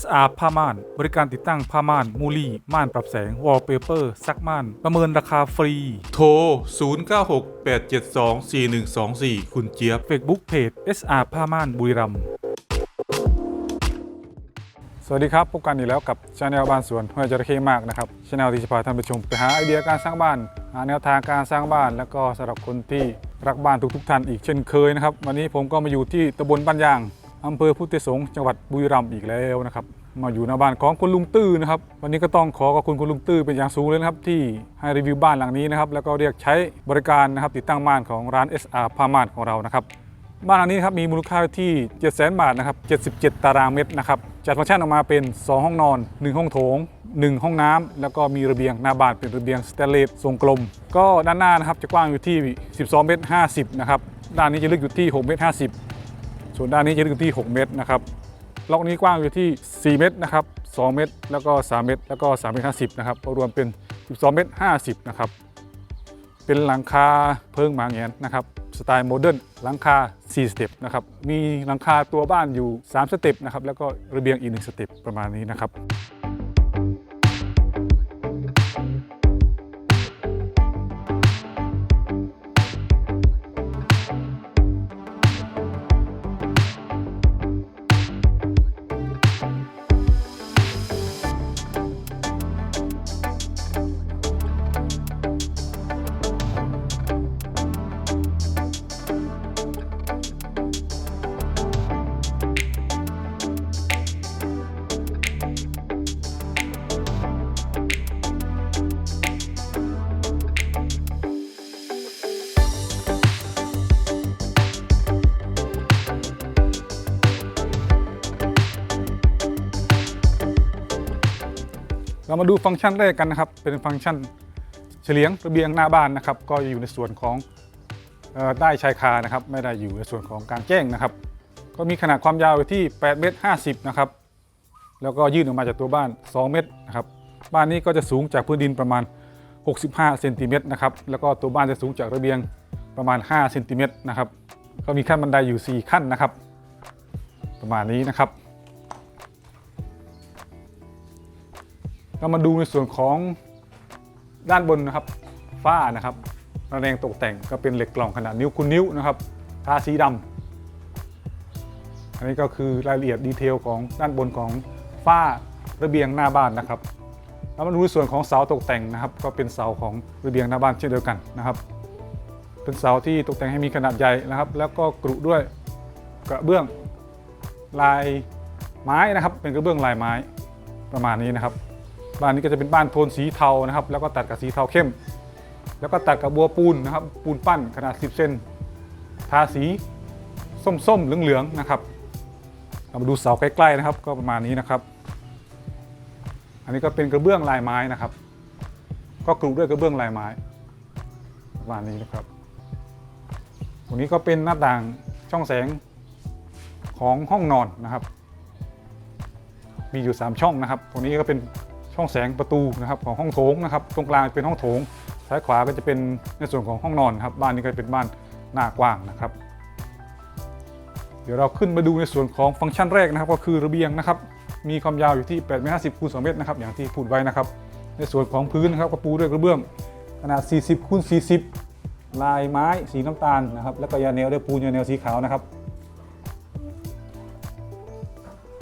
SR ผ้าม่าน บริการติดตั้งผ้าม่าน มูลี่ ม่านปรับแสง วอลเปเปอร์ ซักม่าน ประเมินราคาฟรี โทร 0968724124 คุณเจี๊ยบ Facebook Page SR ผ้าม่านบุรีรัมย์สวัสดีครับ พบกันอีกแล้วกับช anel บ้านสวนห้วยจระเข้มากนะครับช anel ที่จะพาท่านผู้ชมไปหาไอเดียการสร้างบ้านหาแนวทางการสร้างบ้าน แล้วก็สำหรับคนที่รักบ้านทุกๆท่านอีกเช่นเคยนะครับวันนี้ผมก็มาอยู่ที่ตำบลบ้านยาง อำเภอพุทธสงฆ์จังหวัดบุรีรัมย์อีกแล้วนะครับ มาอยู่หน้าบ้านของคุณลุงตื้อนะครับ วันนี้ก็ต้องขอขอบคุณคุณลุงตื้อเป็นอย่างสูงเลยนะครับ ที่ให้รีวิวบ้านหลังนี้นะครับ แล้วก็เรียกใช้บริการนะครับ ติดตั้งม่านของร้าน SR ผ้าม่านของเรานะครับ บ้านหลังนี้ครับมีมูลค่าที่ 700,000 บาทนะครับ 77 ตารางเมตรนะครับ จัดฟังก์ชันออกมาเป็น 2 ห้องนอน 1 ห้องโถง 1 ห้องน้ำแล้วก็มีระเบียงหน้าบ้านเป็นระเบียงสแตนเลสทรงกลม ก็ด้านหน้านะครับจะกว้างอยู่ที่ 12 เมตร 50 นะครับ ด้านนี้จะลึกอยู่ที่6เมตร 50 ส่วนด้านนี้จะลึกอยู่ที่ 6 เมตรนะครับล็อกนี้กว้างอยู่ที่ 4 เมตรนะครับ 2 เมตร แล้วก็ 3 เมตร แล้วก็ 3 เมตร 50 นะครับ รวมเป็น 12 เมตร 50 นะครับ เป็นหลังคาเพิงหมาแงนนะครับ สไตล์โมเดิร์น หลังคา 4 สเต็ปนะครับ มีหลังคาตัวบ้านอยู่ 3 สเต็ปนะครับ แล้วก็ระเบียงอีก 1 สเต็ปประมาณนี้นะครับ เรามาดูฟังก์ชันแรกกันนะครับ เป็นฟังก์ชันเฉลียงระเบียงหน้าบ้านนะครับ ก็อยู่ในส่วนของเอ่อได้ชายคานะครับ ไม่ได้อยู่ในส่วนของกลางแจ้งนะครับ ก็มีขนาดความยาวที่8เมตร50นะครับ แล้วก็ยื่นออกมาจากตัวบ้าน 2 เมตรนะครับ บ้านนี้ก็จะสูงจากพื้นดินประมาณ 65เซนติเมตรนะครับ แล้วก็ตัวบ้านจะสูงจากระเบียงประมาณ5เซนติเมตรนะครับ ก็มีขั้นบันไดอยู่ 4 ขั้นนะครับ ประมาณนี้นะครับ เรามาดูในส่วนของด้านบนนะครับฝ้านะครับระแนงตกแต่งก็เป็นเหล็กกล่องขนาดนิ้วคูณนิ้วนะครับทาสีดำอันนี้ก็คือรายละเอียดดีเทลของด้านบนของฝ้าระเบียงหน้าบ้านนะครับเรามาดูในส่วนของเสาตกแต่งนะครับ ก็เป็นเสาของระเบียงหน้าบ้านเช่นเดียวกันนะครับ เป็นเสาที่ตกแต่งให้มีขนาดใหญ่นะครับ แล้วก็กรุด้วยกระเบื้องลายไม้นะครับ เป็นกระเบื้องลายไม้ประมาณนี้นะครับ บ้านนี้ก็จะเป็นบ้านโทนสีเทานะครับ แล้วก็ตัดกับสีเทาเข้ม แล้วก็ตัดกับบัวปูนนะครับ ปูนปั้นขนาด 10 เซนทาสีส้มๆเหลืองๆนะครับเรามาดูเสาใกล้ๆนะครับ ก็ประมาณนี้นะครับ อันนี้ก็เป็นกระเบื้องลายไม้นะครับ ก็กรุด้วยกระเบื้องลายไม้ ประมาณนี้นะครับตรงนี้ก็เป็นหน้าต่างช่องแสงของห้องนอนนะครับ มีอยู่ 3 ช่องนะครับ ตรงนี้ก็เป็น ช่องแสงประตูนะครับของห้องโถงนะครับตรงกลางเป็นห้องโถงซ้ายขวาก็จะเป็นในส่วนของห้องนอนครับบ้านนี้ก็เป็นบ้านหน้ากว้างนะครับ เดี๋ยวเราขึ้นมาดูในส่วนของฟังก์ชันแรกนะครับ ก็คือระเบียงนะครับ มีความยาวอยู่ที่8เมตร50คูณ2เมตรนะครับอย่างที่พูดไว้นะครับ ในส่วนของพื้นนะครับก็ปูด้วยกระเบื้องขนาด 40คูณ40 ลายไม้สีน้ำตาลนะครับแล้วก็ยาแนวด้วยปูนยาแนวสีขาวนะครับ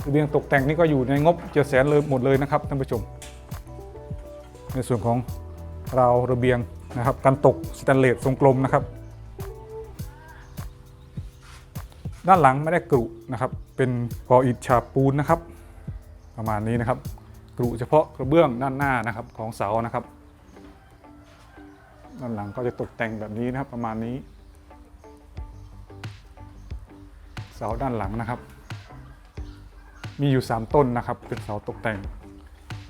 ระเบียงตกแต่งนี่ก็อยู่ในงบเจ็ดแสนเลยหมดเลยนะครับท่านผู้ชม ในส่วนของราวระเบียงนะครับกันตกสแตนเลสทรงกลมนะครับ ด้านหลังไม่ได้กรุนะครับ เป็นก่ออิฐฉาบปูนนะครับ ประมาณนี้นะครับ กรุเฉพาะกระเบื้องด้านหน้านะครับของเสานะครับ ด้านหลังก็จะตกแต่งแบบนี้นะครับประมาณนี้ เสาด้านหลังนะครับ มีอยู่ 3 ต้นนะครับ เป็นเสาตกแต่ง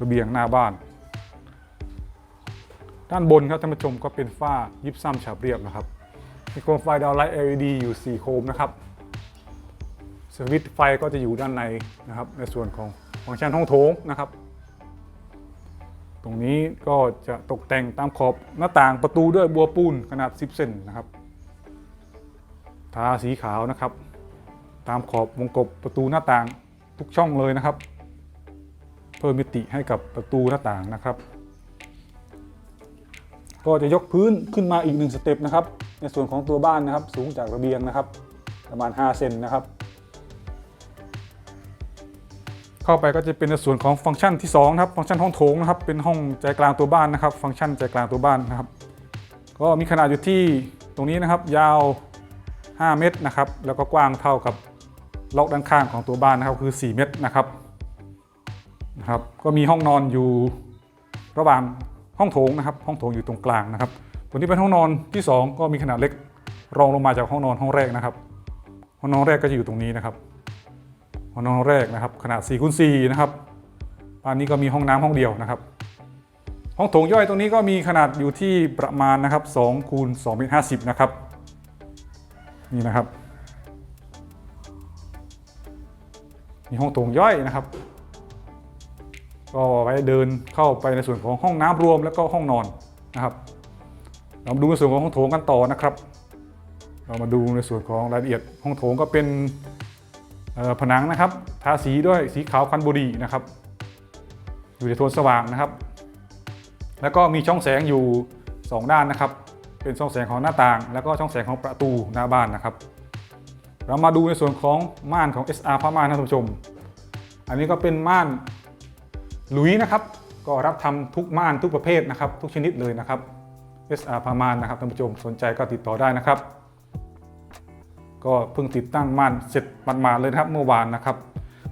ระเบียงหน้าบ้าน ด้านบนครับท่านผู้ชมก็เป็นฝ้ายิบซ้ำฉาบเรียบนะครับ มีโคมไฟดาวไลท์ LED อยู่ 4 โคมนะครับ สวิตช์ไฟก็จะอยู่ด้านในนะครับ ในส่วนของฟังก์ชันห้องโถงนะครับ ตรงนี้ก็จะตกแต่งตามขอบหน้าต่างประตูด้วยบัวปูนขนาด 10 เซนนะครับ ทาสีขาวนะครับ ตามขอบวงกบประตูหน้าต่างทุกช่องเลยนะครับ เพิ่มมิติให้กับประตูหน้าต่างนะครับ ก็จะยกพื้นขึ้นมาอีกหนึ่งสเต็ปนะครับ ในส่วนของตัวบ้านนะครับ สูงจากระเบียงนะครับ ประมาณ 5 เซนนะครับ เข้าไปก็จะเป็นในส่วนของฟังก์ชันที่2นะครับ ฟังก์ชันห้องโถงนะครับ เป็นห้องใจกลางตัวบ้านนะครับ ฟังก์ชันใจกลางตัวบ้านนะครับ ก็มีขนาดอยู่ที่ตรงนี้นะครับ ยาว 5 เมตรนะครับ แล้วก็กว้างเท่ากับล็อกด้านข้างของตัวบ้านนะครับ คือ 4 เมตรนะครับนะครับ ก็มีห้องนอนอยู่ระหว่าง ห้องโถงนะครับห้องโถงอยู่ตรงกลางนะครับตัวนี้เป็นห้องนอนที่ 2 ก็มีขนาดเล็กรองลงมาจากห้องนอนห้องแรกนะครับ ห้องนอนแรกก็จะอยู่ตรงนี้นะครับ ห้องนอนแรกนะครับ ขนาด4คูณ4นะครับบ้านนี้ก็มีห้องน้ำห้องเดียวนะครับ ห้องโถงย่อยตรงนี้ก็มีขนาดอยู่ที่ประมาณนะครับ2คูณ2เมตร50นะครับนี่นะครับมีห้องโถงย่อยนะครับ ก็ไว้เดินเข้าไปในส่วนของห้องน้ำรวมแล้วก็ห้องนอนนะครับ เรามาดูในส่วนของห้องโถงกันต่อนะครับ เรามาดูในส่วนของรายละเอียดห้องโถงก็เป็นผนังนะครับ ทาสีด้วยสีขาวคันโบดีนะครับ อยู่ในโทนสว่างนะครับ แล้วก็มีช่องแสงอยู่ 2 ด้านนะครับ เป็นช่องแสงของหน้าต่าง แล้วก็ช่องแสงของประตูหน้าบ้านนะครับ เรามาดูในส่วนของม่านของ SR ผ้าม่านนะท่านผู้ชม อันนี้ก็เป็นม่าน ลุยนะครับก็รับทำทุกม่านทุกประเภทนะครับ ทุกชนิดเลยนะครับ SR ผ้าม่านนะครับท่านผู้ชมสนใจก็ติดต่อได้นะครับ ก็เพิ่งติดตั้งม่านเสร็จมาดๆเลยนะครับเมื่อวานนะครับ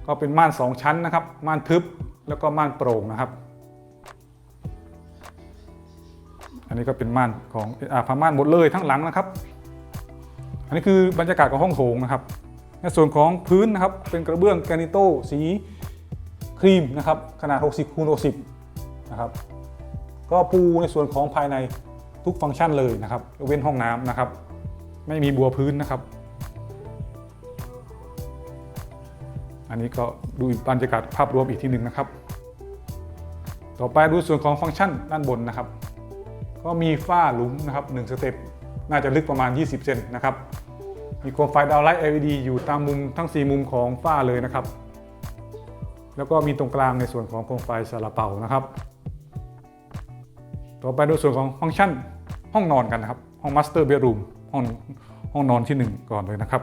ก็เป็นม่าน 2 ชั้นนะครับ ม่านทึบแล้วก็ม่านโปร่งนะครับ อันนี้ก็เป็นม่านของอาพาม่านหมดเลยทั้งหลังนะครับ อันนี้คือบรรยากาศของห้องโถงนะครับในส่วนของพื้นนะครับเป็นกระเบื้องแกรนิโตสี ครีมนะครับขนาด 60คูณ60นะครับก็ปูในส่วนของภายในทุกฟังก์ชันเลยนะครับเว้นห้องน้ำนะครับ ไม่มีบัวพื้นนะครับ อันนี้ก็ดูบรรยากาศภาพรวมอีกทีหนึ่งนะครับ ต่อไปดูส่วนของฟังก์ชันด้านบนนะครับ ก็มีฝ้าหลุมนะครับ1สเต็ปน่าจะลึกประมาณ 20 เซนนะครับ มีโคมไฟดาวไลท์ LED อยู่ตามมุมทั้ง 4 มุมของฝ้าเลยนะครับ แล้วก็มีตรงกลางในส่วนของโคมไฟซาลาเปานะครับ ต่อไปดูส่วนของฟังก์ชันห้องนอนกันนะครับ ห้องมาสเตอร์เบดรูมห้องห้องนอนที่ 1 ก่อนเลยนะครับ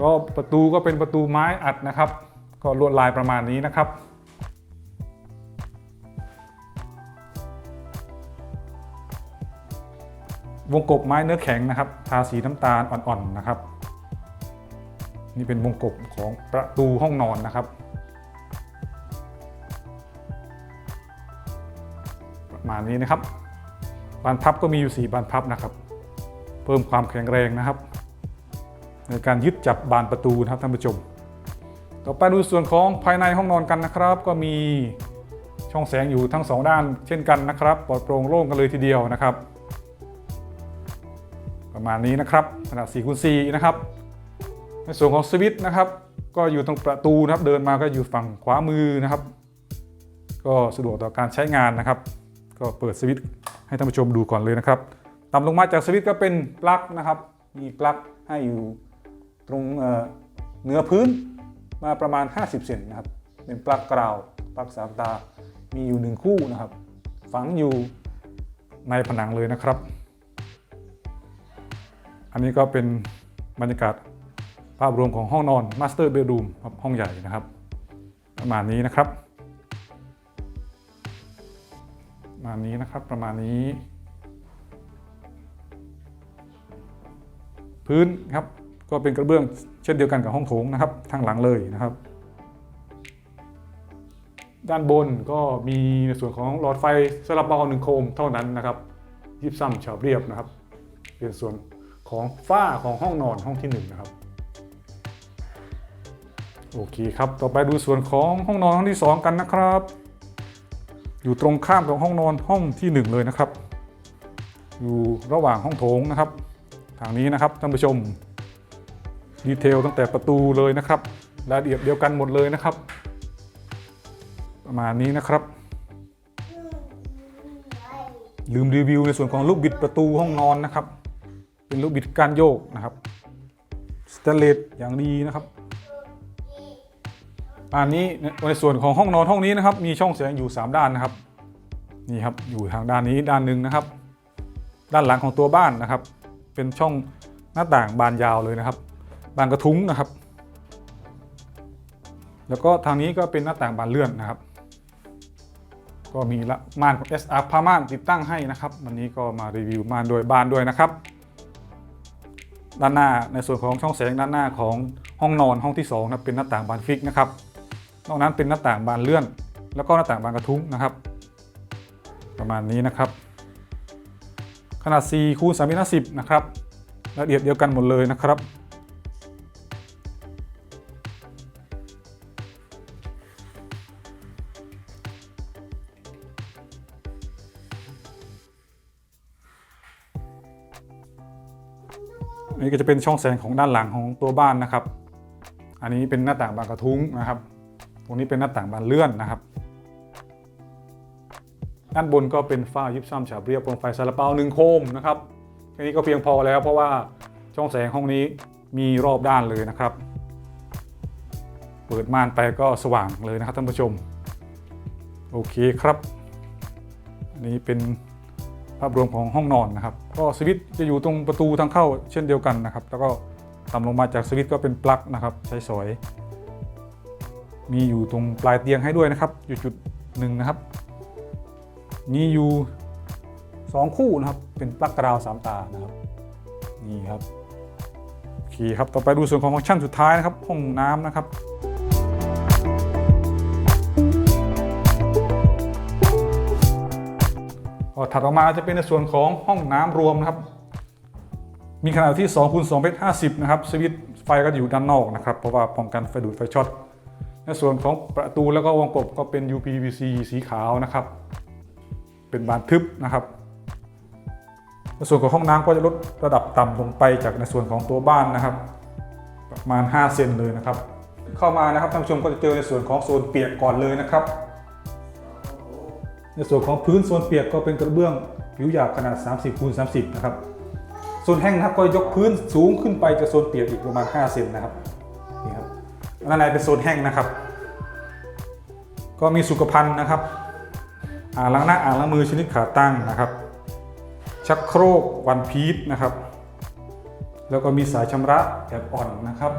ก็ประตูก็เป็นประตูไม้อัดนะครับ ก็ลวดลายประมาณนี้นะครับ วงกบไม้เนื้อแข็งนะครับ ทาสีน้ำตาลอ่อนๆนะครับ นี่เป็นวงกบของประตูห้องนอนนะครับ ประมาณนี้นะครับบานพับก็มีอยู่ 4 บานพับนะครับ เพิ่มความแข็งแรงนะครับ ในการยึดจับบานประตูนะครับท่านผู้ชม ต่อไปดูส่วนของภายในห้องนอนกันนะครับ ก็มีช่องแสงอยู่ทั้งสองด้าน เช่นกันนะครับปลอดโปร่งโล่งกันเลยทีเดียวนะครับ ประมาณนี้นะครับขนาด4คูณ4นะครับ ในส่วนของสวิตช์นะครับ ก็อยู่ตรงประตูนะครับเดินมาก็อยู่ฝั่งขวามือนะครับ ก็สะดวกต่อการใช้งานนะครับ ก็เปิดสวิตช์ให้ท่านผู้ชมดูก่อนเลยนะครับต่ำลงมาจากสวิตช์ก็เป็นปลั๊กนะครับ มีปลั๊กให้อยู่ตรงเเหนือพื้นมาประมาณ 50 เซนนะครับ เป็นปลั๊กกราวปลั๊กสามตา มีอยู่หนึ่งคู่นะครับ ฝังอยู่ในผนังเลยนะครับ อันนี้ก็เป็นบรรยากาศ ภาพรวมของห้องนอน Master Bedroom ครับห้องใหญ่นะครับ ประมาณนี้นะครับ ประมาณนี้นะครับประมาณนี้ พื้นครับก็เป็นกระเบื้องเช่นเดียวกันกับห้องโถงนะครับทางหลังเลยนะครับ ด้านบนก็มีในส่วนของหลอดไฟสลับเบาหนึ่งโคมเท่านั้นนะครับยิบซ้ำฉาบเรียบนะครับ เป็นส่วนของฝ้าของห้องนอนห้องที่หนึ่งนะครับ โอเคครับ ต่อไปดูส่วนของห้องนอนห้องที่สองกันนะครับ อยู่ตรงข้ามกับห้องนอนห้องที่หนึ่งเลยนะครับ อยู่ระหว่างห้องโถงนะครับ ทางนี้นะครับท่านผู้ชม ดีเทลตั้งแต่ประตูเลยนะครับ รายละเอียดเดียวกันหมดเลยนะครับ ประมาณนี้นะครับ ลืมรีวิวในส่วนของลูกบิดประตูห้องนอนนะครับ เป็นลูกบิดการโยกนะครับสแตนเลสอย่างดีนะครับ อันนี้ในส่วนของห้องนอนห้องนี้นะครับมีช่องแสงอยู่ 3 ด้านนะครับนี่ครับอยู่ทางด้านนี้ด้านหนึ่งนะครับ ด้านหลังของตัวบ้านนะครับ เป็นช่องหน้าต่างบานยาวเลยนะครับ บานกระทุ้งนะครับ แล้วก็ทางนี้ก็เป็นหน้าต่างบานเลื่อนนะครับ ก็มีละม่านของ SR ผ้าม่านติดตั้งให้นะครับ วันนี้ก็มารีวิวม่านโดยบานด้วยนะครับ ด้านหน้าในส่วนของช่องแสงด้านหน้าของห้องนอนห้องที่2นะเป็นหน้าต่างบานฟิกนะครับ นอกนั้นเป็นหน้าต่างบานเลื่อน แล้วก็หน้าต่างบานกระทุ้งนะครับ ประมาณนี้นะครับ ขนาด 4 คูณ3เมตร50 นะครับละเอียดเดียวกันหมดเลยนะครับ อันนี้ก็จะเป็นช่องแสงของด้านหลังของตัวบ้านนะครับ อันนี้เป็นหน้าต่างบานกระทุ้งนะครับ ตรงนี้เป็นหน้าต่างบานเลื่อนนะครับ ด้านบนก็เป็นฝ้ายิบซ้ำฉาบเรียบโปร่งไฟซาลาเปาหนึ่งโคมนะครับแค่นี้ก็เพียงพอแล้วเพราะว่าช่องแสงห้องนี้มีรอบด้านเลยนะครับ เปิดม่านไปก็สว่างเลยนะครับท่านผู้ชม โอเคครับอันนี้เป็นภาพรวมของห้องนอนนะครับ ก็สวิตจะอยู่ตรงประตูทางเข้าเช่นเดียวกันนะครับ แล้วก็ต่ำลงมาจากสวิตก็เป็นปลั๊กนะครับ ใช้สอย มีอยู่ตรงปลายเตียงให้ด้วยนะครับอยู่จุดหนึ่งนะครับ มีอยู่ 2 คู่นะครับ เป็นปลั๊กกราวสามตานะครับนี่ครับโอเคครับต่อไปดูส่วนของฟังก์ชันสุดท้ายนะครับห้องน้ำนะครับพอถัดออกมาจะเป็นในส่วนของห้องน้ำรวมนะครับ มีขนาดที่2คูณ2เมตร50 นะครับ สวิตช์ไฟก็อยู่ด้านนอกนะครับ เพราะว่าป้องกันไฟดูดไฟช็อต ในส่วนของประตูแล้วก็วงกบก็เป็น UPVC สีขาวนะครับ เป็นบานทึบนะครับในส่วนของห้องน้ำก็จะลดระดับต่ำลงไปจากในส่วนของตัวบ้านนะครับ ประมาณ 5 เซนเลยนะครับ เข้ามานะครับท่านผู้ชมก็จะเจอในส่วนของโซนเปียกก่อนเลยนะครับ ในส่วนของพื้นโซนเปียกก็เป็นกระเบื้องผิวหยาบขนาด 30คูณ30 นะครับ โซนแห้งนะครับก็ยกพื้นสูงขึ้นไปจากโซนเปียกอีกประมาณ 5 เซนนะครับนี่ครับ ด้านในเป็นโซนแห้งนะครับ ก็มีสุขภัณฑ์นะครับ อ่างล้างหน้าอ่างล้างมือชนิดขาตั้งนะครับ ชักโครกวันพีชนะครับ แล้วก็มีสายชำระแบบอ่อนนะครับ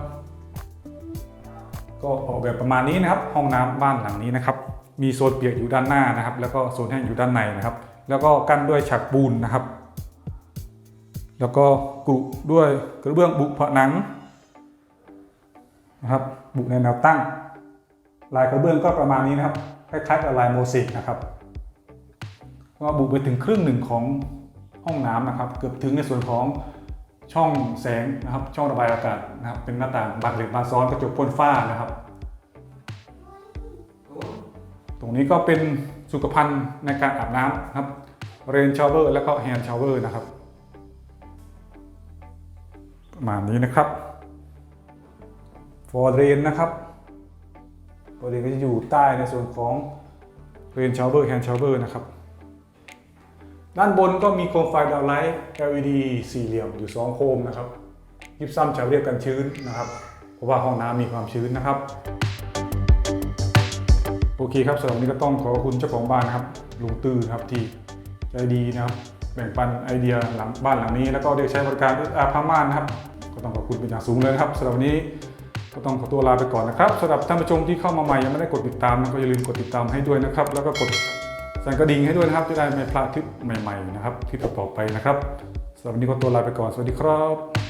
ก็ออกแบบประมาณนี้นะครับ ห้องน้ำบ้านหลังนี้นะครับ มีโซนเปียกอยู่ด้านหน้านะครับ แล้วก็โซนแห้งอยู่ด้านในนะครับ แล้วก็กั้นด้วยฉากปูนนะครับ แล้วก็กรุด้วยกระเบื้องบุผนังนะครับ บุในแนวตั้ง ลายกระเบื้องก็ประมาณนี้นะครับ คล้ายๆกับลายโมเสกนะครับก็บุไปถึงครึ่งหนึ่งของห้องน้ำนะครับ เกือบถึงในส่วนของช่องแสงนะครับ ช่องระบายอากาศนะครับ เป็นหน้าต่างบานเหล็กบานซ้อนกระจกพ่นฝ้านะครับ ตรงนี้ก็เป็นสุขภัณฑ์ในการอาบน้ำนะครับ เรนชาวเวอร์ แล้วก็แฮนด์ชาวเวอร์นะครับ ประมาณนี้นะครับ ฟอร์เรนนะครับฟอร์เรนก็จะอยู่ใต้ในส่วนของเรนชาวเวอร์แฮนด์ชาวเวอร์นะครับ ด้านบนก็มีโคมไฟดาวไลท์ LED สี่เหลี่ยมอยู่ 2 โคมนะครับยิบซ้ำฉาบเรียบกันชื้นนะครับ เพราะว่าห้องน้ำมีความชื้นนะครับ โอเคครับสำหรับวันนี้ก็ต้องขอบคุณเจ้าของบ้านนะครับลุงตื้อนครับที่ใจดีนะครับแบ่งปันไอเดียหลังบ้านหลังนี้ แล้วก็ได้ใช้บริการอาพาม่านนะครับ ก็ต้องขอบคุณเป็นอย่างสูงเลยนะครับสำหรับวันนี้ ก็ต้องขอตัวลาไปก่อนนะครับสำหรับท่านผู้ชมที่เข้ามาใหม่ยังไม่ได้กดติดตามนะก็อย่าลืมกดติดตามให้ด้วยนะครับ แล้วก็กดสั่นกระดิ่งให้ด้วยนะครับ จะได้ไม่พลาดคลิปใหม่ๆนะครับที่ต่อๆไปนะครับสำหรับวันนี้ก็ตัวลาไปก่อนสวัสดีครับ